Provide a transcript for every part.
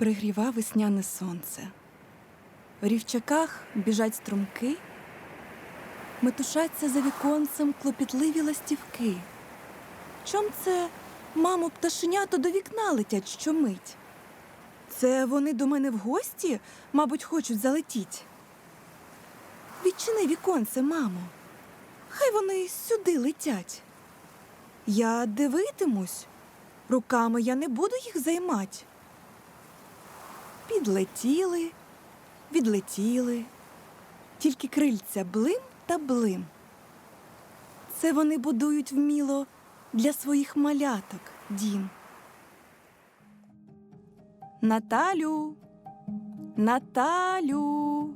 Пригріва весняне сонце. В рівчаках біжать струмки, метушаться за віконцем клопітливі ластівки. Чом це, мамо, пташенята до вікна летять щомить? Це вони до мене в гості, мабуть, хочуть залетіть. Відчини віконце, мамо. Хай вони сюди летять. Я дивитимусь. Руками я не буду їх займати. Підлетіли, відлетіли, тільки крильця блим та блим. Це вони будують вміло для своїх маляток дім. Наталю, Наталю.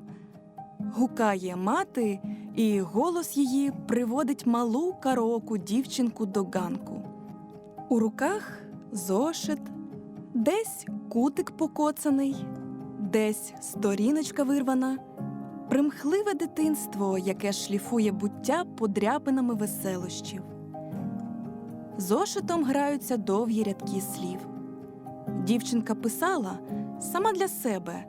гукає мати, і голос її приводить малу кароку дівчинку до ганку. У руках зошит, десь кутик покоцаний, десь сторіночка вирвана, примхливе дитинство, яке шліфує буття подряпинами веселощів. Зошитом граються довгі рядки слів. Дівчинка писала сама для себе,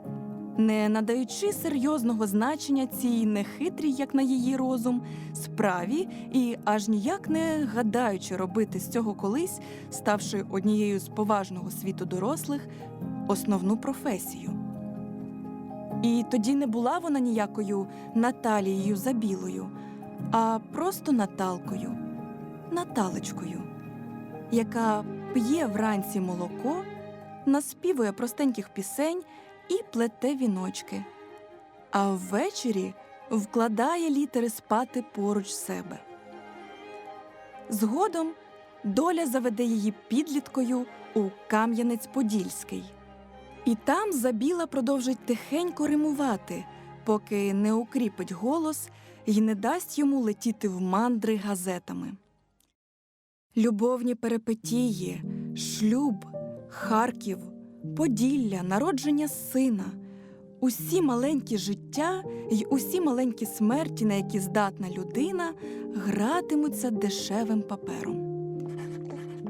не надаючи серйозного значення цій нехитрій, як на її розум, справі і аж ніяк не гадаючи робити з цього колись, ставши однією з поважного світу дорослих, основну професію. І тоді не була вона ніякою Наталією Забілою, а просто Наталкою, Наталечкою, яка п'є вранці молоко, наспівує простеньких пісень і плете віночки, а ввечері вкладає літери спати поруч себе. Згодом доля заведе її підліткою у Кам'янець-Подільський. І там забіла продовжить тихенько римувати, поки не укріпить голос і не дасть йому летіти в мандри газетами. Любовні перепетії, шлюб, Харків, Поділля, народження сина, усі маленькі життя й усі маленькі смерті, на які здатна людина, гратимуться дешевим папером.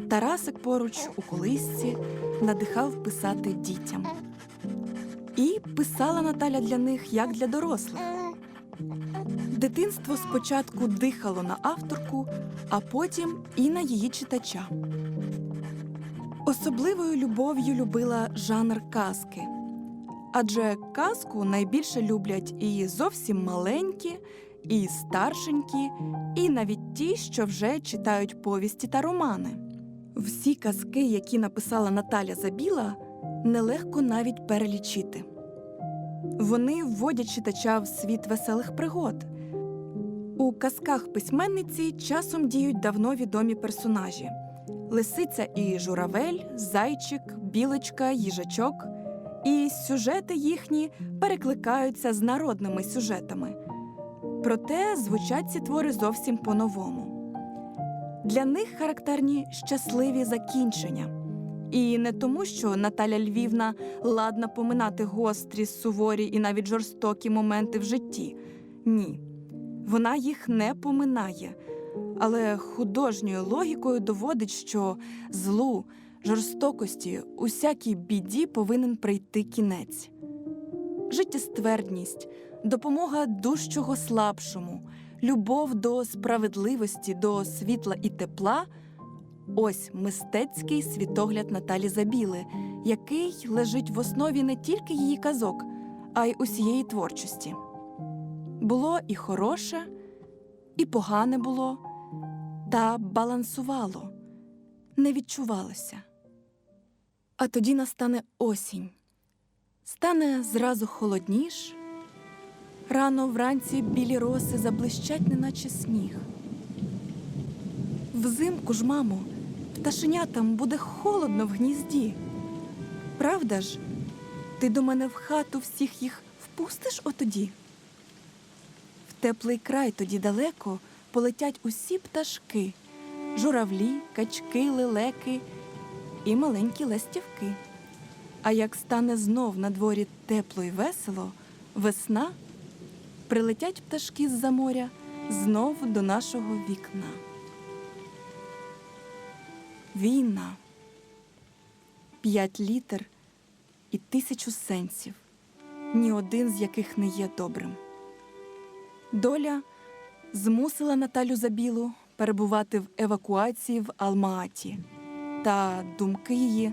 Тарасик поруч у колисці надихав писати дітям. І писала Наталя для них як для дорослих. Дитинство спочатку дихало на авторку, а потім і на її читача. Особливою любов'ю любила жанр казки. Адже казку найбільше люблять і зовсім маленькі, і старшенькі, і навіть ті, що вже читають повісті та романи. Всі казки, які написала Наталя Забіла, нелегко навіть перелічити. Вони вводять читача в світ веселих пригод. У казках письменниці часом діють давно відомі персонажі: лисиця і журавель, зайчик, білочка, їжачок. І сюжети їхні перекликаються з народними сюжетами. Проте звучать ці твори зовсім по-новому. Для них характерні щасливі закінчення. І не тому, що Наталя Львівна ладна поминати гострі, суворі і навіть жорстокі моменти в житті. Ні, вона їх не поминає, але художньою логікою доводить, що злу, жорстокості, усякій біді повинен прийти кінець. Життєствердність, допомога дужчого слабшому, любов до справедливості, до світла і тепла ось мистецький світогляд Наталі Забіли, який лежить в основі не тільки її казок, а й усієї творчості. Було і хороше, і погане було, та балансувало, не відчувалося. А тоді настане осінь. Стане зразу холодніш. Рано вранці білі роси заблищать, неначе сніг. Взимку ж, мамо, пташенятам буде холодно в гнізді. Правда ж, ти до мене в хату всіх їх впустиш отоді? Теплий край тоді далеко полетять усі пташки, журавлі, качки, лелеки і маленькі ластівки. А як стане знов на дворі тепло й весело, весна, прилетять пташки з-за моря знов до нашого вікна. Війна. П'ять літер і тисячу сенсів, ні один з яких не є добрим. Доля змусила Наталю Забілу перебувати в евакуації в Алмааті, та думки її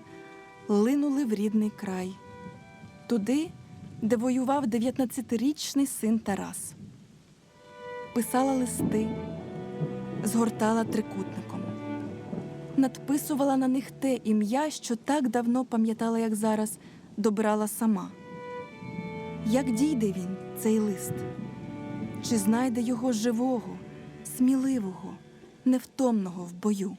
линули в рідний край, туди, де воював 19-річний син Тарас. Писала листи, згортала трикутником, надписувала на них те ім'я, що так давно пам'ятала, як зараз, добирала сама. Як дійде він, цей лист? Чи знайде його живого, сміливого, невтомного в бою?